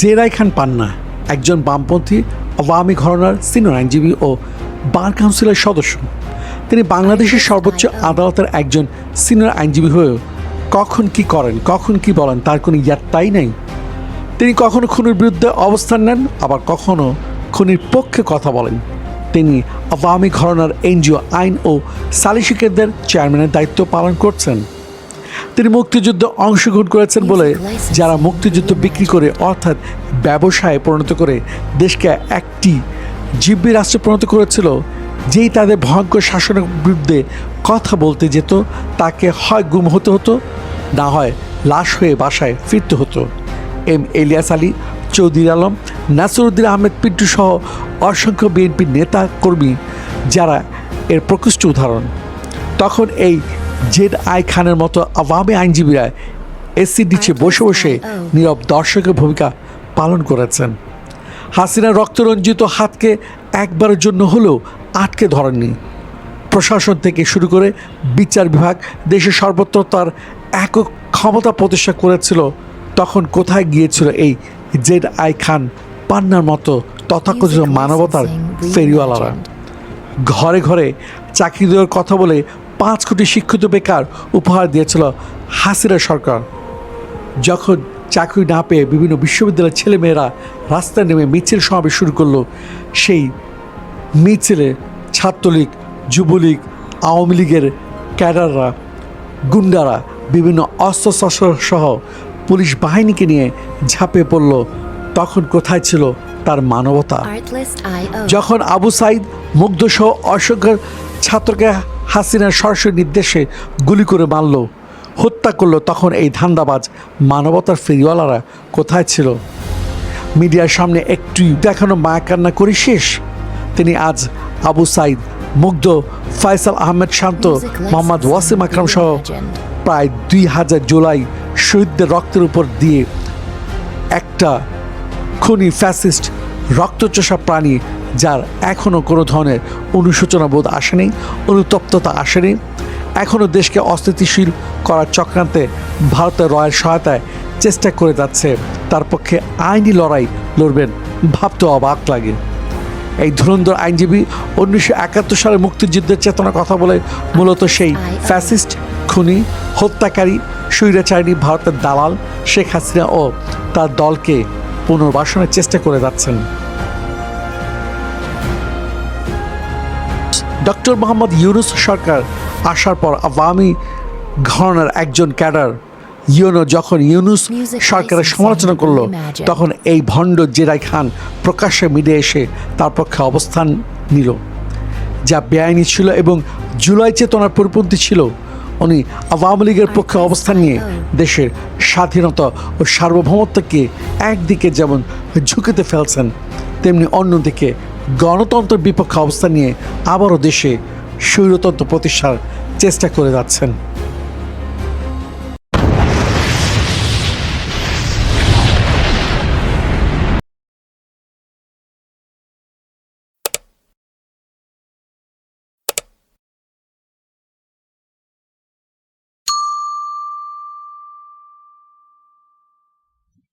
জেরাই খান পান্না, একজন বামপন্থী, আওয়ামী ঘরনার সিনিয়র আইনজীবী ও বার কাউন্সিলের সদস্য। তিনি বাংলাদেশের সর্বোচ্চ আদালতের একজন সিনিয়র আইনজীবী হয়েও কখন কি করেন, কখন কি বলেন, তার কোনো ইয়াত্তাই নেই। তিনি কখনো খুনির বিরুদ্ধে অবস্থান নেন, আবার কখনো খুনির পক্ষে কথা বলেন। তিনি আওয়ামী ঘরনার এনজিও আইন ও সালিশিকেরদের চেয়ারম্যানের দায়িত্ব পালন করছেন। তিনি মুক্তিযুদ্ধে অংশগ্রহণ করেছেন বলে যারা মুক্তিযুদ্ধ বিক্রি করে অর্থাৎ ব্যবসায় পরিণত করে দেশকে একটি জিব্বি রাষ্ট্রে পরিণত করেছিল যেই তাদের ভয়ঙ্কর শাসনের বিরুদ্ধে কথা বলতে যেত তাকে হয় গুম হতে হতো না হয় লাশ হয়ে বাসায় ফিরতে হতো। এম এলিয়াস আলী চৌধুরী আলম নাসরুদ্দিন আহমেদ পিন্টু সহ অসংখ্য বিএনপির নেতা কর্মী যারা এর প্রকৃষ্ট উদাহরণ। তখন এই জেড আই খানের মতো আওয়ামী আইনজীবীরা এসি নিচে বসে বসে নীরব দর্শকের ভূমিকা পালন করেছেন। হাসিনার রক্তরঞ্জিত হাতকে একবারের জন্য হলেও আটকে ধরেননি। প্রশাসন থেকে শুরু করে বিচার বিভাগ দেশের সর্বত্র তার একক ক্ষমতা প্রতিষ্ঠা করেছিল তখন কোথায় গিয়েছিল এই জেড আই খান পান্নার মতো তথাকথিত মানবতার ফেরিওয়ালারা? ঘরে ঘরে চাকরি দেওয়ার কথা বলে পাঁচ কোটি শিক্ষিত বেকার উপহার দিয়েছিল হাসিনা সরকার। যখন চাকরি না পেয়ে বিভিন্ন বিশ্ববিদ্যালয়ের ছেলেমেয়েরা রাস্তায় নেমে মিছিল সমাবেশ শুরু করল সেই মিছিলে ছাত্রলীগ যুবলীগ আওয়ামী লীগের ক্যাডাররা গুন্ডারা বিভিন্ন অস্ত্রশস্ত্র সহ পুলিশ বাহিনীকে নিয়ে ঝাঁপে পড়ল। তখন কোথায় ছিল তার মানবতা? যখন আবু সাইদ মুগ্ধসহ অসংখ্য ছাত্রকে হাসিনার সরাসরি নির্দেশে গুলি করে মারল হত্যা করল তখন এই ধান্দাবাজ মানবতার ফেরিওয়ালারা কোথায় ছিল? মিডিয়ার সামনে একটু দেখানো মায়া কান্না করে শেষ। তিনি আজ আবু সাইদ মুগ্ধ ফয়সাল আহমেদ শান্ত মোহাম্মদ ওয়াসিম আকরাম সহ প্রায় দুই হাজার জুলাই শহীদদের রক্তের উপর দিয়ে একটা খুনি ফ্যাসিস্ট রক্তচোষা প্রাণী যার এখনও কোনো ধরনের অনুশোচনা বোধ আসেনি, অনুতপ্ততা আসেনি এখনও দেশকে অস্থিতিশীল করার চক্রান্তে ভারতের রয়ের সহায়তায় চেষ্টা করে যাচ্ছে, তার পক্ষে আইনি লড়াই লড়বেন ভাবতে অবাক লাগে। এই ধুরন্ধর আইনজীবী উনিশশো একাত্তর সালে মুক্তিযুদ্ধের চেতনার কথা বলে মূলত সেই ফ্যাসিস্ট, খুনি, হত্যাকারী, স্বৈরাচারিণী ভারতের দালাল শেখ হাসিনা ও তার দলকে পুনর্বাসনের চেষ্টা করে যাচ্ছেন। ডক্টর মোহাম্মদ ইউনুস সরকার আসার পর আওয়ামী ঘরানার একজন ক্যাডার ইউনো যখন ইউনুস সরকারের সমালোচনা করল তখন এই ভণ্ড জেরাই খান প্রকাশ্যে মিডিয়া এসে তার পক্ষে অবস্থান নিল যা বেআইনি ছিল এবং জুলাই চেতনার পরিপন্থী ছিল। উনি আওয়ামী লীগের পক্ষে অবস্থান নিয়ে দেশের স্বাধীনতা ও সার্বভৌমত্বকে একদিকে যেমন ঝুঁকিতে ফেলছেন তেমনি অন্যদিকে গণতন্ত্রের বিপক্ষে অবস্থান নিয়ে আবারও দেশে স্বৈরতন্ত্র প্রতিষ্ঠার চেষ্টা করে যাচ্ছেন।